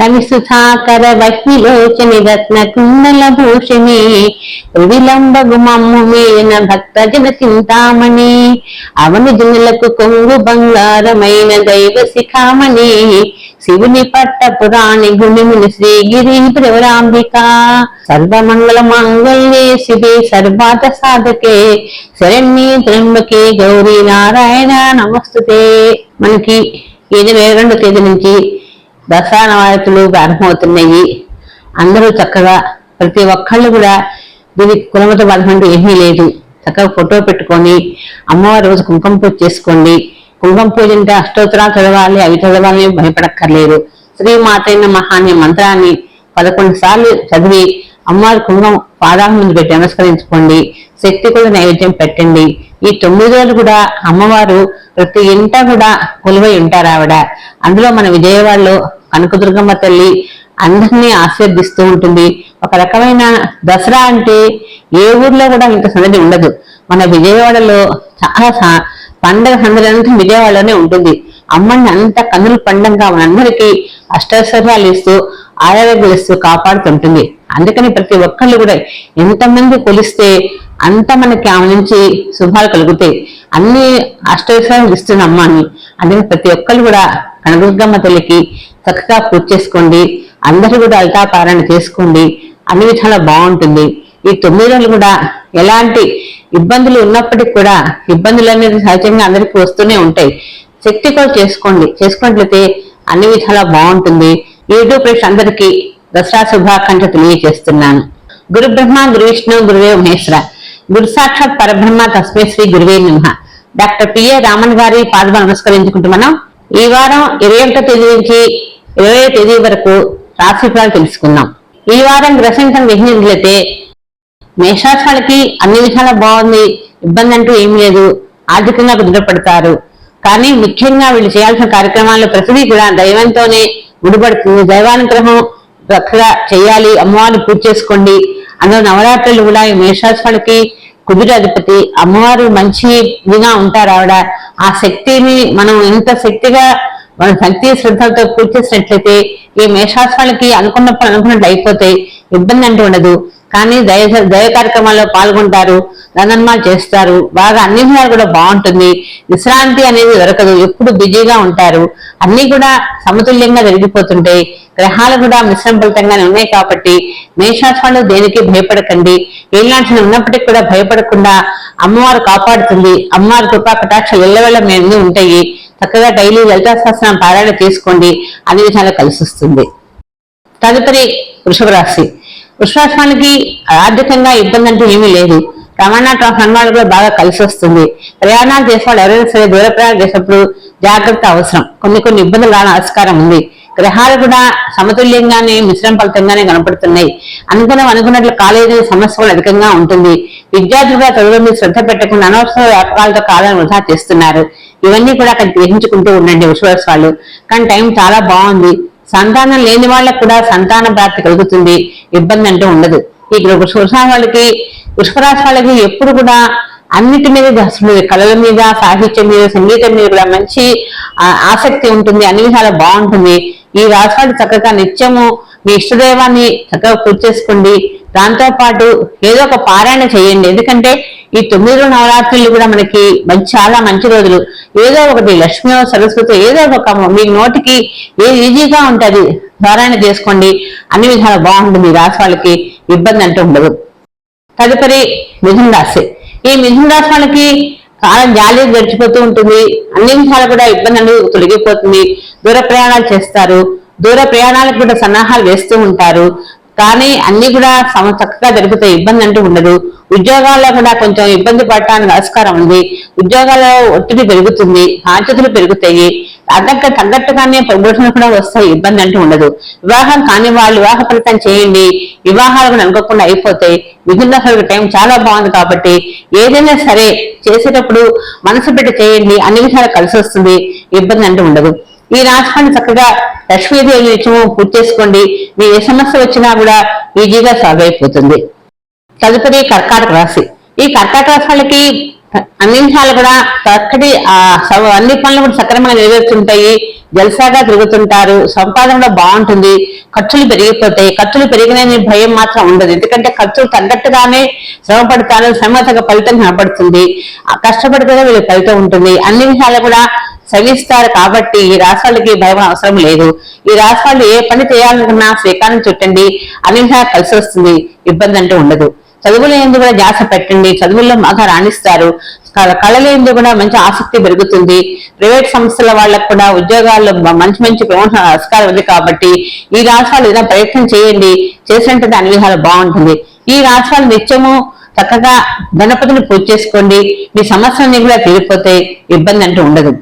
రవి సుధాకర వహ్నిలోచని రత్న కుండల భూషణి త్రివిలంబగు మమ్ము మేన భక్త జన చింతామణి అవని జనులకు కొంగు బంగారమైన దైవ శిఖామణి శివుని పట్ట పురాణి గుణిముని శ్రీగిరి ప్రవరాంబిక. సర్వమంగళ మాంగళ్యే శివే సర్వాత సాధకే. శరణ్యే త్రంబకే గౌరీ నారాయణ నమస్తుతే. మనకి ఈ ఇరవై రెండో తేదీ నుంచి దసరా ప్రారంభమవుతున్నాయి. అందరూ చక్కగా ప్రతి ఒక్కళ్ళు కూడా దీనికి కులమత బాధ ఏమీ లేదు. చక్కగా ఫోటో పెట్టుకొని అమ్మవారి రోజు కుంకుమ పూజ చేసుకోండి. కుంకుమ పూజ అంటే అష్టోత్తరాలు చదవాలి అవి చదవాలని భయపడక్కర్లేదు. శ్రీ మాతైన మహాని మంత్రాన్ని పదకొండు సార్లు చదివి అమ్మవారి కుంకుమ పాదాల ముందు పెట్టి నమస్కరించుకోండి. శక్తి కూడా నైవేద్యం పెట్టండి. ఈ తొమ్మిది రోజులు కూడా అమ్మవారు ప్రతి ఇంట కూడా కొలువై ఉంటారు ఆవిడ. అందులో మన విజయవాడలో కనకదుర్గమ్మ తల్లి అందరినీ ఆశీర్దిస్తూ ఉంటుంది. ఒక రకమైన దసరా అంటే ఏ ఊర్లో కూడా ఇంత సందడి ఉండదు. మన విజయవాడలో చాలా పండగ సందడి అంతా విజయవాడలోనే ఉంటుంది. అమ్మని అంత కన్నుల పండంగా మనందరికీ అష్టైశ్వర్యాలు ఇస్తూ ఆరోగ్యాలు ఇస్తూ కాపాడుతుంటుంది. అందుకని ప్రతి ఒక్కళ్ళు కూడా ఎంతమంది కొలిస్తే అంత మనకి ఆమె నుంచి శుభాలు కలుగుతాయి. అన్ని అష్టైశ్వర్యాలు ఇస్తున్న అమ్మని. అందుకని ప్రతి ఒక్కళ్ళు కూడా కనదుర్గమ్మ తల్లికి చక్కగా పూజ చేసుకోండి. అందరూ కూడా అల్టాపారాయణ చేసుకోండి. అన్ని విధాలా బాగుంటుంది. ఈ తొమ్మిది రోజులు కూడా ఎలాంటి ఇబ్బందులు ఉన్నప్పటికీ కూడా ఇబ్బందులు అనేది సహజంగా అందరికీ వస్తూనే ఉంటాయి. శక్తి కూడా చేసుకోండి. చేసుకున్నట్లయితే అన్ని విధాలా బాగుంటుంది. యూట్యూబ్ ప్రేక్ష అందరికీ దసరా శుభాకాంక్ష తెలియజేస్తున్నాను. గురు బ్రహ్మ గురు విష్ణు గురువే మహేశ్వర. గురు సాక్షాత్ పరబ్రహ్మ తస్మై శ్రీ గురువే నమః. డాక్టర్ పిఏ రామన్ గారి పాదం నమస్కరించుకుంటూ మనం ఈ వారం ఇరవై ఒకటో తేదీ నుంచి ఇరవై తేదీ వరకు రాశి ఫలాలు తెలుసుకుందాం. ఈ వారం గ్రహంకం గ్రహించినట్లయితే మేషాచాలకి అన్ని విషయాలు బాగుంది ఇబ్బంది అంటూ ఏం లేదు ఆర్థికంగా దృఢపడతారు కానీ ముఖ్యంగా వీళ్ళు చేయాల్సిన కార్యక్రమాల్లో ప్రతిదీ కూడా దైవంతోనే ముడిపడుతుంది. దైవానుగ్రహం చక్కగా చేయాలి అమ్మవారిని పూజ చేసుకోండి. అందులో నవరాత్రులు కూడా ఈ మేషాచాలకి అధిపతి అమ్మవారు మంచి ఉంటారు ఆవిడ. ఆ శక్తిని మనం ఎంత శక్తిగా మన భక్తి శ్రద్ధలతో పూజ చేసినట్లయితే ఈ మేషాస్వాలకి అనుకున్నప్పుడు అనుకున్నట్లు అయిపోతాయి ఇబ్బంది అంటూ ఉండదు. కానీ దయ దయ కార్యక్రమాల్లో పాల్గొంటారు ధనన్మాలు చేస్తారు బాగా అన్ని విధాలు కూడా బాగుంటుంది. విశ్రాంతి అనేది దొరకదు ఎప్పుడు బిజీగా ఉంటారు. అన్నీ కూడా సమతుల్యంగా జరిగిపోతుంటాయి గ్రహాలు కూడా మిశ్రమ ఫలితంగానే ఉన్నాయి కాబట్టి మేషాశ్వాలు దేనికి భయపడకండి. ఏలాంటి ఉన్నప్పటికీ కూడా భయపడకుండా అమ్మవారు కాపాడుతుంది. అమ్మవారి కృపా కటాక్ష ఎల్లవెల్ల మేము ఉంటాయి. చక్కగా డైలీ లలితాశాస్త్రం పారాయణ తీసుకోండి అన్ని విధాలు కలిసి వస్తుంది. తదుపరి వృషభ రాశి. విశ్వాసానికి ఆర్థికంగా ఇబ్బంది అంటూ ఏమీ లేదు. రవాణా ట్రాన్స్ఫర్ కూడా బాగా కలిసి వస్తుంది. ప్రయాణాలు చేసేవాళ్ళు ఎవరైనా సరే దూర ప్రయాణం చేసినప్పుడు జాగ్రత్త అవసరం. కొన్ని కొన్ని ఇబ్బందులు రాని ఆస్కారం ఉంది. గ్రహాలు కూడా సమతుల్యంగానే మిశ్రమ ఫలితంగానే కనపడుతున్నాయి. అనుగుణం అనుకున్నట్లు కాలేజీ సమస్య కూడా అధికంగా ఉంటుంది. విద్యార్థులుగా చదువు మీద శ్రద్ధ పెట్టకుండా అనవసర వ్యాపారాలతో కాలాన్ని వృధా చేస్తున్నారు. ఇవన్నీ కూడా అక్కడ గ్రహించుకుంటూ ఉండండి విశ్వాసాలు. కానీ టైం చాలా బాగుంది. సంతానం లేని వాళ్ళకు కూడా సంతాన ప్రాప్తి కలుగుతుంది. ఇబ్బంది అంటూ ఉండదు. ఈ వృషభ వాళ్ళకి వృషభరాశి వాళ్ళకి ఎప్పుడు కూడా అన్నిటి మీద అసలు కళల మీద సాహిత్యం మీద సంగీతం మీద కూడా మంచి ఆసక్తి ఉంటుంది. అన్ని విధాలు బాగుంటుంది. ఈ రాశి వాళ్ళు చక్కగా నిత్యము మీ ఇష్టదైవాన్ని చక్కగా పూజ చేసుకోండి. దాంతో పాటు ఏదో ఒక పారాయణ చేయండి. ఎందుకంటే ఈ తొమ్మిది నవరాత్రులు కూడా మనకి మంచి చాలా మంచి రోజులు. ఏదో ఒకటి లక్ష్మీ సరస్వతి ఏదో ఒక మీ నోటికి ఏది ఈజీగా ఉంటుంది పారాయణ చేసుకోండి. అన్ని విధాలు బాగుంటుంది. ఈ రాశి వాళ్ళకి ఇబ్బంది అంటూ ఉండదు. తదుపరి మిథున రాశి. ఈ మిథున రాశి వాళ్ళకి కాలం జాలి గడిచిపోతూ ఉంటుంది. అన్ని విషయాలు కూడా ఇబ్బంది అనేది తొలగిపోతుంది. దూర ప్రయాణాలు చేస్తారు. దూర ప్రయాణాలకు కూడా సన్నాహాలు వేస్తూ ఉంటారు. కానీ అన్ని కూడా సమ చక్కగా జరుగుతాయి. ఇబ్బంది అంటూ ఉండదు. ఉద్యోగాల్లో కూడా కొంచెం ఇబ్బంది పడటానికి ఆస్కారం ఉంది. ఉద్యోగాల్లో ఒత్తిడి పెరుగుతుంది. బాధ్యతలు పెరుగుతాయి. తగ్గట్టు తగ్గట్టుగానే ప్రమోషన్ కూడా వస్తాయి. ఇబ్బంది అంటూ ఉండదు. వివాహం కాని వాళ్ళు వివాహ ఫలితం చేయండి. వివాహాలు కూడా అనుకోకుండా అయిపోతాయి. మిగిలిన టైం చాలా బాగుంది కాబట్టి ఏదైనా సరే చేసేటప్పుడు మనసు పెట్టి చేయండి. అన్ని విషయాలు కలిసి వస్తుంది. ఇబ్బంది అంటూ ఉండదు. ఈ రాష్ట్రాన్ని చక్కగా లక్ష్మీదేవి నిత్యము పూర్తి చేసుకోండి. మీ ఏ సమస్య వచ్చినా కూడా ఈజీగా సాల్వ్ అయిపోతుంది. తదుపరి కర్కాటక రాశి. ఈ కర్కాటక రాశి వాళ్ళకి అన్ని విషయాలు కూడా చక్కటి ఆ అన్ని పనులు కూడా సక్రమంగా నెరవేరుతుంటాయి. జలసాగా తిరుగుతుంటారు. సంపాదన కూడా బాగుంటుంది. ఖర్చులు పెరిగిపోతాయి. ఖర్చులు పెరిగినని భయం మాత్రం ఉండదు. ఎందుకంటే ఖర్చులు తగ్గట్టుగానే శ్రమ పడతారు. శ్రమ తగ్గ ఫలితం కనబడుతుంది. కష్టపడితే కష్టపడితేనే వీళ్ళకి ఫలితం ఉంటుంది. అన్ని విషయాలు కూడా సవిస్తారు కాబట్టి ఈ రాష్ట్రాలకి భయం అవసరం లేదు. ఈ రాష్ట్రాలు ఏ పని చేయాలనుకున్నా శ్రీకారం చుట్టండి. అన్ని విషయాలు కలిసి వస్తుంది ఇబ్బంది అంటూ ఉండదు. చదువుల ఎందు కూడా ధ్యాస పెట్టండి. చదువుల్లో బాగా రాణిస్తారు. కళల ఎందు కూడా మంచి ఆసక్తి పెరుగుతుంది. ప్రైవేట్ సంస్థల వాళ్ళకు కూడా ఉద్యోగాల్లో మంచి మంచి ప్రమోషన్ ఆస్కారం ఉంది కాబట్టి ఈ రాష్ట్రాలు ఏదైనా ప్రయత్నం చేయండి. చేసినట్టు అన్ని బాగుంటుంది. ఈ రాష్ట్రాలు నిత్యము చక్కగా గణపతిని పూజ చేసుకోండి. మీ సమస్యలన్నీ కూడా తీరిపోతే ఇబ్బంది అంటూ ఉండదు.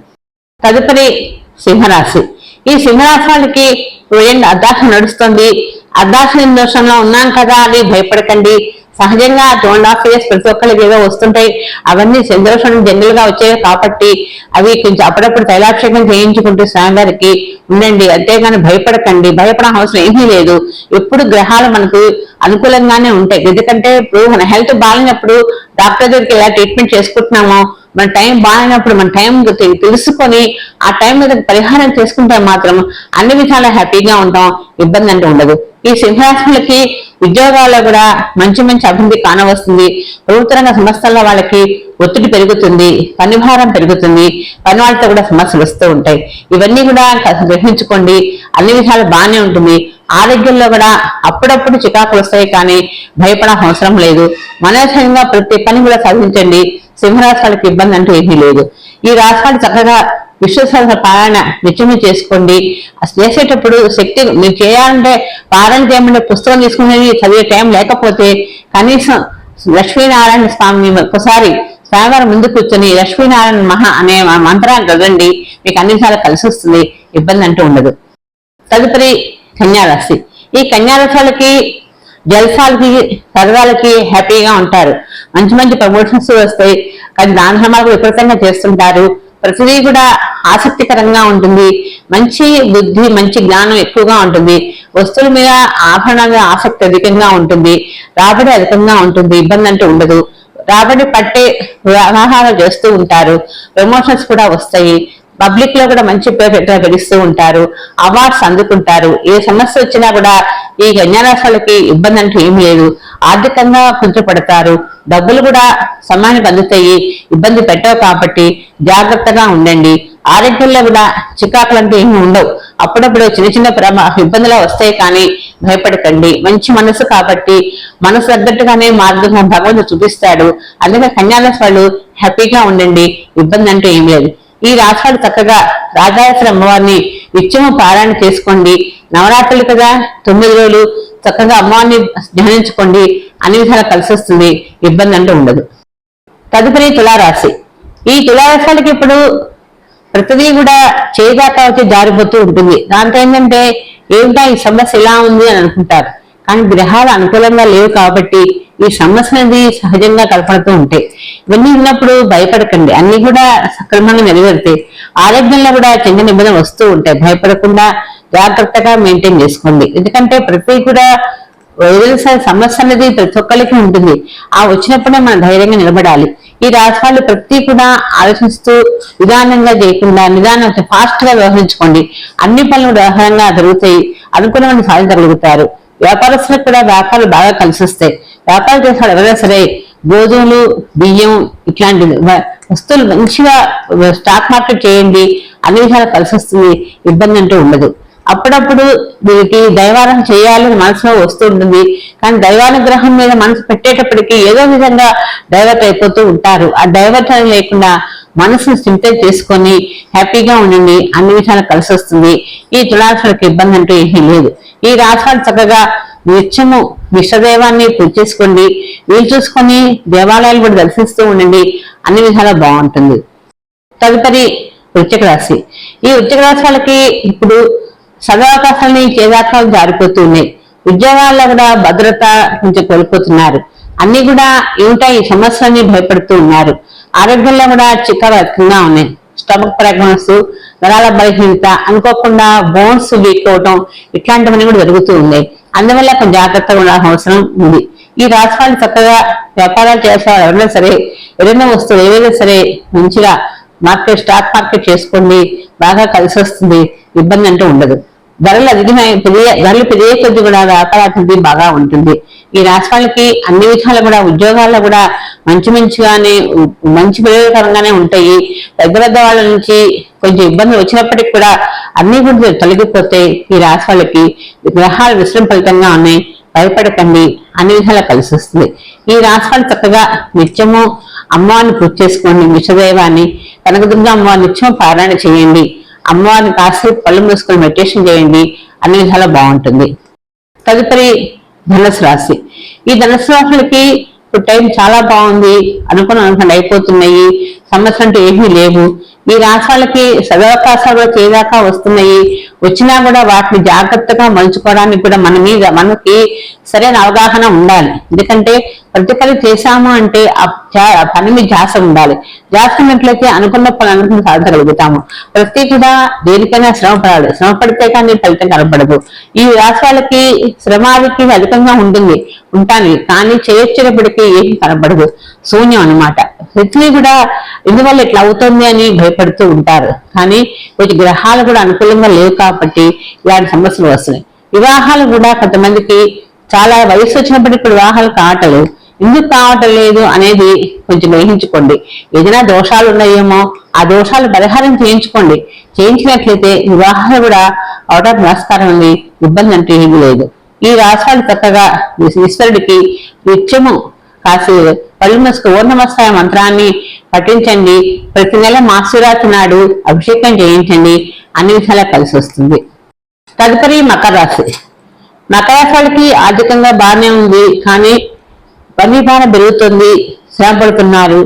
తదుపరి సింహరాశి. ఈ సింహరాశాలకి ఇప్పుడు ఏంటి నడుస్తుంది. అర్ధాశ దోషంలో ఉన్నాం కదా అని భయపడకండి. సహజంగా టూ అండ్ హాఫ్ ఇయర్స్ ప్రతి ఒక్కరికి ఏదో వస్తుంటాయి. అవన్నీ సంతోషం జనరల్గా వచ్చాయి కాబట్టి అవి కొంచెం అప్పుడప్పుడు తైలాభిషేకం చేయించుకుంటూ స్వామివారికి ఉండండి. అంతేగాని భయపడకండి. భయపడ అవసరం ఏమీ లేదు. ఎప్పుడు గ్రహాలు మనకు అనుకూలంగానే ఉంటాయి. ఎందుకంటే ఇప్పుడు మన హెల్త్ బాగాలేనప్పుడు డాక్టర్ దగ్గరికి ఎలా ట్రీట్మెంట్ చేసుకుంటున్నామో మన టైం బాగాలేనప్పుడు మన టైం తెలుసుకొని ఆ టైం మీద పరిహారం చేసుకుంటే మాత్రం అన్ని విధాలా హ్యాపీగా ఉంటాం ఇబ్బంది అంటే ఉండదు. ఈ సింహరాశులకి ఉద్యోగాల్లో కూడా మంచి మంచి అభివృద్ధి కానవస్తుంది. ప్రభుత్వ రంగ సంస్థల వాళ్ళకి ఒత్తిడి పెరుగుతుంది పని భారం పెరుగుతుంది పని వాళ్ళతో కూడా సమస్యలు వస్తూ ఉంటాయి. ఇవన్నీ కూడా గ్రహించుకోండి. అన్ని విధాలు బాగానే ఉంటుంది. ఆరోగ్యంలో కూడా అప్పుడప్పుడు చికాకులు వస్తాయి కానీ భయపడాల్సిన అవసరం లేదు. మనోధైర్యంగా ప్రతి పని కూడా సాధించండి. సింహరాష్ట్రాలకు ఇబ్బంది అంటూ ఏమీ లేదు. ఈ రాష్ట్రాలు చక్కగా విశ్వసంత పారాయణ నిత్యమే చేసుకోండి. చేసేటప్పుడు శక్తి మీరు చేయాలంటే పారాయణ చేయమంటే పుస్తకం తీసుకునేది చదివే టైం లేకపోతే కనీసం లక్ష్మీనారాయణ స్వామి ఒకసారి స్వామివారి ముందు కూర్చొని లక్ష్మీనారాయణ మహా అనే మంత్రాన్ని చదవండి. మీకు అన్నిసార్లు కలిసి వస్తుంది. ఇబ్బంది అంటూ ఉండదు. తదుపరి కన్యారాశి. ఈ కన్యారాశులకి జల్సాలకి సరదాలకి హ్యాపీగా ఉంటారు. మంచి మంచి ప్రమోషన్స్ వస్తాయి. కానీ దాన ధర్మాలు విపరీతంగా చేస్తుంటారు. ప్రతిదీ కూడా ఆసక్తికరంగా ఉంటుంది. మంచి బుద్ధి మంచి జ్ఞానం ఎక్కువగా ఉంటుంది. వస్తువుల మీద ఆభరణాల ఆసక్తి అధికంగా ఉంటుంది. రాబడి అధికంగా ఉంటుంది. ఇబ్బంది అంటే ఉండదు. రాబడి పట్టే వ్యవహారాలు చేస్తూ ఉంటారు. ప్రమోషన్స్ కూడా వస్తాయి. పబ్లిక్లో కూడా మంచి పేరు గడిస్తూ ఉంటారు. అవార్డ్స్ అందుకుంటారు. ఏ సమస్య వచ్చినా కూడా ఈ కన్యారాశాలకి ఇబ్బంది అంటూ ఏం లేదు. ఆర్థికంగా కుంచపడతారు డబ్బులు కూడా సమయానికి అందుతాయి. ఇబ్బంది పెట్టవు కాబట్టి జాగ్రత్తగా ఉండండి. ఆరోగ్యంలో కూడా చికాకులు అంటే ఏమి ఉండవు. అప్పుడప్పుడు చిన్న చిన్న ప్రమా ఇబ్బందులు వస్తాయి కానీ భయపడకండి. మంచి మనసు కాబట్టి మనసు తగ్గట్టుగానే మార్గంగా భగవంతుడు చూపిస్తాడు. అందుకే కన్యారాశి వాళ్ళు హ్యాపీగా ఉండండి. ఇబ్బంది అంటూ ఏం లేదు. ఈ రాష్ట్రాలు చక్కగా రాజాశ్రీ అమ్మవారిని నిత్యము పారాయణ చేసుకోండి. నవరాత్రులు కదా తొమ్మిది రోజులు చక్కగా అమ్మవారిని ధ్యానించుకోండి. అన్ని విధాలు కలిసి వస్తుంది ఇబ్బంది అంటూ ఉండదు. తదుపరి తులారాశి. ఈ తులారాశాలకి ఇప్పుడు ప్రతిదీ కూడా చేయదాకా వచ్చి జారిపోతూ ఉంటుంది. దాంతో ఏంటంటే ఏమిటా ఈ సమస్య ఇలా ఉంది అని అనుకుంటారు. కానీ గ్రహాలు అనుకూలంగా లేవు కాబట్టి ఈ సమస్య అనేది సహజంగా కలపడుతూ ఉంటాయి ఇవన్నీ ఉన్నప్పుడు భయపడకండి. అన్ని కూడా సక్రమంగా నెరవేరుతాయి ఆరోగ్యంలో కూడా చిన్న నిబంధనలు వస్తూ ఉంటాయి భయపడకుండా జాగ్రత్తగా మెయింటైన్ చేసుకోండి. ఎందుకంటే ప్రతి కూడా వదిలేసే సమస్య అనేది ప్రతి ఒక్కరికి ఉంటుంది. ఆ వచ్చినప్పుడే మనం ధైర్యంగా నిలబడాలి. ఈ రాష్ట్రాలు ప్రతి కూడా ఆలోచిస్తూ నిదానంగా చేయకుండా నిదానం ఫాస్ట్గా వ్యవహరించుకోండి. అన్ని పనులు వ్యవహారంగా జరుగుతాయి. అనుకున్నవన్నీ సాధించగలుగుతారు. వ్యాపారస్తులకు కూడా వ్యాపారాలు బాగా కలిసి వస్తాయి వ్యాపారం చేసిన ఎవరైనా సరే గోధుమలు బియ్యం ఇట్లాంటి వస్తువులు మంచిగా స్టాక్ మార్కెట్ చేయండి అన్ని విషయాలు కలిసి వస్తుంది ఇబ్బంది అంటూ ఉండదు. అప్పుడప్పుడు వీరికి దైవారం చేయాలని మనసులో వస్తూ ఉంటుంది. కానీ దైవానుగ్రహం మీద మనసు పెట్టేటప్పటికీ ఏదో విధంగా డైవర్ట్ అయిపోతూ ఉంటారు. ఆ డైవర్ట్ లేకుండా మనసును సింటైజ్ చేసుకొని హ్యాపీగా ఉండండి. అన్ని విషయాలు కలిసి వస్తుంది. ఈ తులాసులకు ఇబ్బంది అంటూ ఏమీ లేదు. ఈ రాసాలు చక్కగా నిత్యము విశ్వదేవాన్ని పూజ చేసుకోండి. వీలు చూసుకొని దేవాలయాలు కూడా దర్శిస్తూ ఉండండి. అన్ని విధాలా బాగుంటుంది. తదుపరి వృత్తిక రాశి. ఈ వృత్తిక రాశి వాళ్ళకి ఇప్పుడు చదవకాశాలని చేదాకాలు జారిపోతూ ఉన్నాయి ఉద్యోగాల్లో కూడా భద్రత కొంచెం కోల్పోతున్నారు. అన్ని కూడా ఏమిటా ఈ సమస్యలని భయపడుతూ ఉన్నారు. ఆరోగ్యంలో కూడా చిక్కగా ఉన్నాయి. స్టమక్ ప్రాబ్లమ్స్ నరాల బలహీనత అనుకోకుండా బోన్స్ వీక్ అవటం ఇట్లాంటివన్నీ కూడా జరుగుతూ ఉన్నాయి. అందువల్ల కొంచెం జాగ్రత్తగా ఉండాల్సిన అవసరం ఉంది. ఈ రాష్ట్రాలు చక్కగా వ్యాపారాలు చేసేవారు ఎవరైనా సరే ఏదైనా వస్తువు ఏదైనా సరే మంచిగా మార్కెట్ స్టాక్ మార్కెట్ చేసుకోండి బాగా కలిసి వస్తుంది ఇబ్బంది అంటూ ఉండదు. ధరలు అధికమై పెరిగే ధరలు పెరిగే కొద్ది కూడా వ్యాపారాభివృద్ధి బాగా ఉంటుంది. ఈ రాశి వాళ్ళకి అన్ని విధాలు కూడా ఉద్యోగాల్లో కూడా మంచి మంచిగానే మంచి ప్రయోజనకరంగానే ఉంటాయి. పెద్ద పెద్ద వాళ్ళ నుంచి కొంచెం ఇబ్బందులు వచ్చినప్పటికి కూడా అన్ని కూడా తొలగిపోతే ఈ రాశి వాళ్ళకి గ్రహాలు విశ్రమ ఫలితంగా ఉన్నాయి. భయపడకండి. అన్ని విధాలా కలిసి వస్తుంది. ఈ రాశి వాళ్ళు చక్కగా నిత్యము అమ్మవారిని పూజ చేసుకోండి విషదైవాన్ని కనకదుర్గ అమ్మవారి నిత్యం పారాయణ చేయండి. అమ్మవారిని కాసేపు పళ్ళు మూసుకొని మెడిటేషన్ చేయండి అన్ని విధాలా బాగుంటుంది. తదుపరి ధనుసు రాశి. ఈ ధనుసు రాశులకి ఇప్పుడు టైం చాలా బాగుంది. అనుకున్న అనుకున్న అయిపోతున్నాయి. సమస్యలు అంటూ ఏమీ లేవు. ఈ రాష్ట్రాలకి సదవకాశాలు కూడా చేయదాకా వస్తున్నాయి. వచ్చినా కూడా వాటిని జాగ్రత్తగా మలుచుకోవడానికి కూడా మన మీద మనకి సరైన అవగాహన ఉండాలి. ఎందుకంటే ప్రతి పని చేశాము అంటే ఆ పని మీద ధ్యాస ఉండాలి. ధ్యాస ఉన్నట్లయితే అనుకున్న పని అనుకుని సాధించగలుగుతాము. ప్రతి కూడా దేనికైనా శ్రమ పడాలి. శ్రమ పడితే కానీ ఫలితం కనపడదు. ఈ రాష్ట్రాలకి శ్రమాధికి అధికంగా ఉంటుంది. ఉంటాను కానీ చేయొచ్చినప్పటికీ ఏమీ కనపడదు. శూన్యం అన్నమాట. పృథ్వీ కూడా ఇందువల్ల ఇట్లా అవుతుంది అని భయపడుతూ ఉంటారు. కానీ వీటి గ్రహాలు కూడా అనుకూలంగా లేవు కాబట్టి ఇలాంటి సమస్యలు వస్తున్నాయి. వివాహాలు కూడా కొంతమందికి చాలా వయసు వచ్చినప్పటికీ కూడా వివాహాలు కాటలు ఎందుకు కావటం లేదు అనేది కొంచెం గ్రహించుకోండి ఏదైనా దోషాలు ఉన్నాయేమో ఆ దోషాలు పరిహారం చేయించుకోండి. చేయించినట్లయితే వివాహాలు కూడా అవడానికి నమస్కారం ఉంది ఇబ్బంది అంటే ఏమీ లేదు. ఈ రాశాలు చక్కగా ఈశ్వరుడికి నిత్యము కాసి పళ్ళు మూసుకు ఓ మంత్రాన్ని పఠించండి. ప్రతి నెల మాసూరాతి నాడు అభిషేకం చేయించండి. అన్ని విషయాలు కలిసి వస్తుంది. తదుపరి మకర రాశి. మకర రాశి ఆర్థికంగా బాగానే ఉంది. కానీ పని బాగా పెరుగుతుంది. శ్రమ పడుతున్నారు.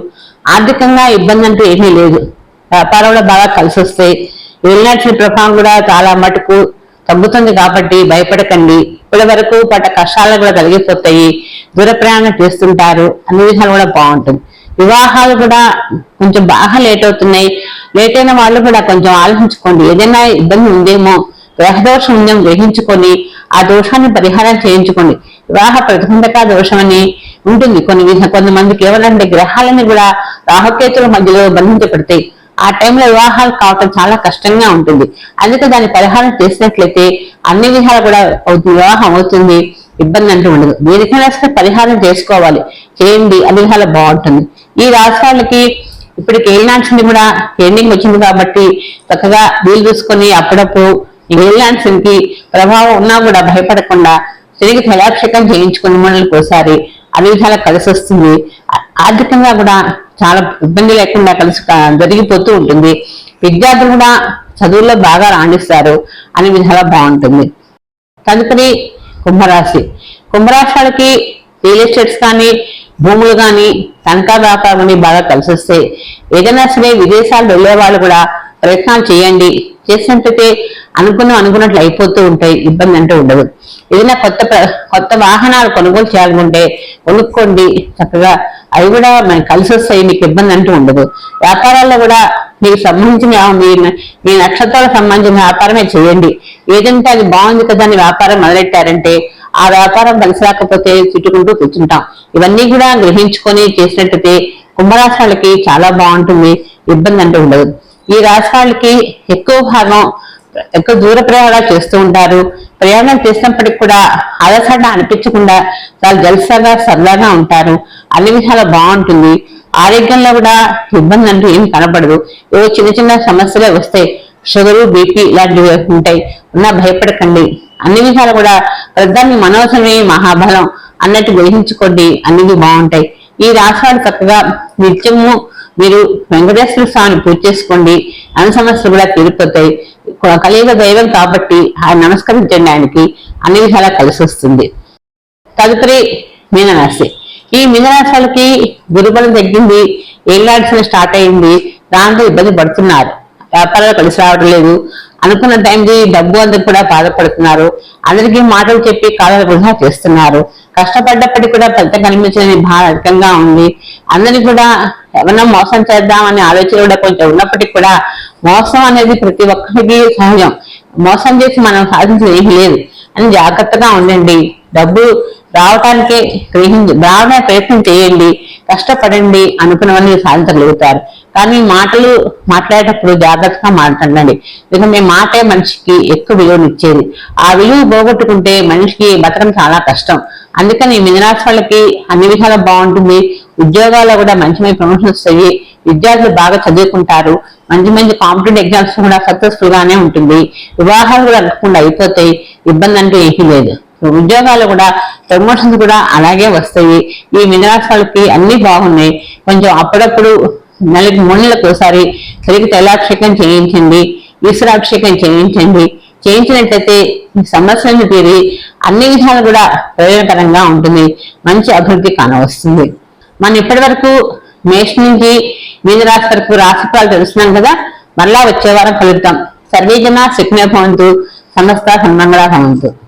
ఆర్థికంగా ఇబ్బంది అంటూ ఏమీ లేదు. వ్యాపారంలో బాగా కలిసి వస్తాయి వెళ్ళినట్లు ప్రభావం కూడా చాలా మటుకు తగ్గుతుంది కాబట్టి భయపడకండి. ఇప్పటి వరకు పడ్డ కష్టాలు కూడా కలిగిపోతాయి దూర ప్రయాణం చేస్తుంటారు అన్ని విధాలు కూడా బాగుంటుంది. వివాహాలు కూడా కొంచెం బాగా లేట్ అవుతున్నాయి. లేట్ అయిన వాళ్ళు కూడా కొంచెం ఆలోచించుకోండి. ఏదైనా ఇబ్బంది ఉందేమో గ్రహదోషం ఉందేమో గ్రహించుకొని ఆ దోషాన్ని పరిహారం చేయించుకోండి. వివాహ ప్రతిబంధక దోషం అని ఉంటుంది కొన్ని విధ కొంతమందికి ఎవరంటే గ్రహాలని కూడా రాహుకేతుల మధ్యలో బంధించబడతాయి. ఆ టైంలో వివాహాలు కావటం చాలా కష్టంగా ఉంటుంది. అందుకే దాన్ని పరిహారం చేసినట్లయితే అన్ని విధాలు కూడా వివాహం అవుతుంది. ఇబ్బంది అంటూ ఉండదు. దీనికైనా సరే పరిహారం చేసుకోవాలి. చేయండి అది చాలా బాగుంటుంది. ఈ రాష్ట్రాలకి ఇప్పటికి ఏలినాడ్సింది కూడా ఎండింగ్ వచ్చింది కాబట్టి చక్కగా వీలు చూసుకొని అప్పుడప్పుడు ఏలినాడ్సింకి ప్రభావం ఉన్నా కూడా భయపడకుండా తిరిగి తలాక్షకం చేయించుకుని మనల్ని ఒకసారి అన్ని విధాలా కలిసి వస్తుంది. ఆర్థికంగా కూడా చాలా ఇబ్బంది లేకుండా కలిసి జరిగిపోతూ ఉంటుంది. విద్యార్థులు కూడా చదువుల్లో బాగా రాణిస్తారు. అన్ని విధాలా బాగుంటుంది. తదుపరి కుంభరాశి. కుంభరాశి వాళ్ళకి రియల్ ఎస్టేట్స్ కానీ భూములు కానీ తనఖా వ్యాపారం కానీ బాగా కలిసి వస్తాయి ఏదైనా సరే విదేశాలు వెళ్ళే వాళ్ళు కూడా ప్రయత్నాలు చేయండి. చేసినట్టయితే అనుకున్న అనుకున్నట్లు అయిపోతూ ఉంటాయి ఇబ్బంది అంటూ ఉండదు. ఏదైనా కొత్త కొత్త వాహనాలు కొనుగోలు చేయాలనుకుంటే కొనుక్కోండి చక్కగా. అవి కూడా మనకి కలిసి వస్తాయి మీకు ఇబ్బంది అంటూ ఉండదు. వ్యాపారాల్లో కూడా మీకు సంబంధించిన మీ మీ నక్షత్రాలకు సంబంధించిన వ్యాపారమే చేయండి. ఏదంటే అది బాగుంది కదా అని వ్యాపారం మొదలెట్టారంటే ఆ వ్యాపారం కలిసి రాకపోతే చుట్టుకుంటూ కూర్చుంటాం. ఇవన్నీ కూడా గ్రహించుకొని చేసినట్టయితే కుంభరాశి వాళ్ళకి చాలా బాగుంటుంది ఇబ్బంది అంటే ఉండదు. ఈ రాశి వాళ్ళకి ఎక్కువ భాగం ఎక్కువ దూర ప్రయాణాలు చేస్తూ ఉంటారు. ప్రయాణం చేసినప్పటికి కూడా అలసట అనిపించకుండా చాలా జలసాగా సరదాగా ఉంటారు. అన్ని విధాలు బాగుంటుంది. ఆరోగ్యంలో కూడా ఇబ్బంది అంటూ ఏం కనపడదు. ఏవో చిన్న చిన్న సమస్యలే వస్తాయి. షుగరు బీపీ ఇలాంటివి ఉంటాయి. ఉన్నా భయపడకండి. అన్ని విధాలు కూడా వృద్ధాన్ని మనోసమే మహాబలం అన్నట్టు గ్రహించుకోండి. అన్ని బాగుంటాయి. ఈ రాష్ట్రాలు చక్కగా నిత్యము మీరు వెంకటేశ్వర స్వామిని పూజ చేసుకోండి. అన్ని సమస్యలు కూడా తీరిపోతాయి. కలియుగ దైవం కాబట్టి ఆయన నమస్కరించండి ఆయనకి. అన్ని విధాలా కలిసి వస్తుంది. తదుపరి మీనరాశి. ఈ మీనరాశులకి గురుబలం తగ్గింది ఏళ్ళాడిసిన స్టార్ట్ అయింది దాంతో ఇబ్బంది పడుతున్నారు. వ్యాపారాలు కలిసి రావడం లేదు. అనుకున్న టైంకి డబ్బు అందరికి కూడా బాధపడుతున్నారు. అందరికీ మాటలు చెప్పి కాలాలు వృధా చేస్తున్నారు. కష్టపడ్డప్పటికీ కూడా ఫలితం కనిపించని బాగా అధికంగా ఉంది. అందరినీ కూడా ఎవరన్నా మోసం చేద్దామనే ఆలోచన కూడా కొంచెం ఉన్నప్పటికీ కూడా మోసం అనేది ప్రతి ఒక్కరికి సహజం. మోసం చేసి మనం సాధించేది ఏమీ లేదు. అని జాగ్రత్తగా ఉండండి. డబ్బు రావటానికే గ్రహించి రావడానికి ప్రయత్నం చేయండి. కష్టపడండి అనుకున్నవన్నీ సాధించగలుగుతారు కానీ మాటలు మాట్లాడేటప్పుడు జాగ్రత్తగా మాట్లాడండి. ఎందుకంటే మాటే మనిషికి ఎక్కువ విలువనిచ్చేది. ఆ విలువ పోగొట్టుకుంటే మనిషికి బతకడం చాలా కష్టం. అందుకని మిథునాశ వాళ్ళకి అన్ని విధాలు బాగుంటుంది. ఉద్యోగాల్లో కూడా మంచి మంచి ప్రమోషన్స్ వస్తాయి. విద్యార్థులు బాగా చదువుకుంటారు. మంచి మంచి కాంపిటేటివ్ ఎగ్జామ్స్ కూడా సక్సెస్ఫుల్ గానే ఉంటుంది. వివాహాలు కూడా అనుకుండా అయిపోతాయి. ఇబ్బంది అంటూ ఏమీ లేదు. ఉద్యోగాలు కూడా ప్రమోషన్స్ కూడా అలాగే వస్తాయి. ఈ మినరాశాలకి అన్ని బాగున్నాయి. కొంచెం అప్పుడప్పుడు నెలకి మూడు నెలలకు ఒకసారి సరిగ్గా తైలాభిషేకం చేయించండి ఈశ్వరాభిషేకం చేయించండి. చేయించినట్లయితే సమస్యలను తీరి అన్ని విధాలు కూడా ప్రయోజనకరంగా ఉంటుంది. మంచి అభివృద్ధి కానవస్తుంది. మనం ఇప్పటి వరకు మేష నుంచి మీనరాశి వరకు రాశిఫలాలు తెలుస్తున్నాం కదా? మళ్ళా వచ్చే వారం కలుద్దాం సర్వేజన శక్నే భవంతు సమస్త సన్మంగళ భవంతు.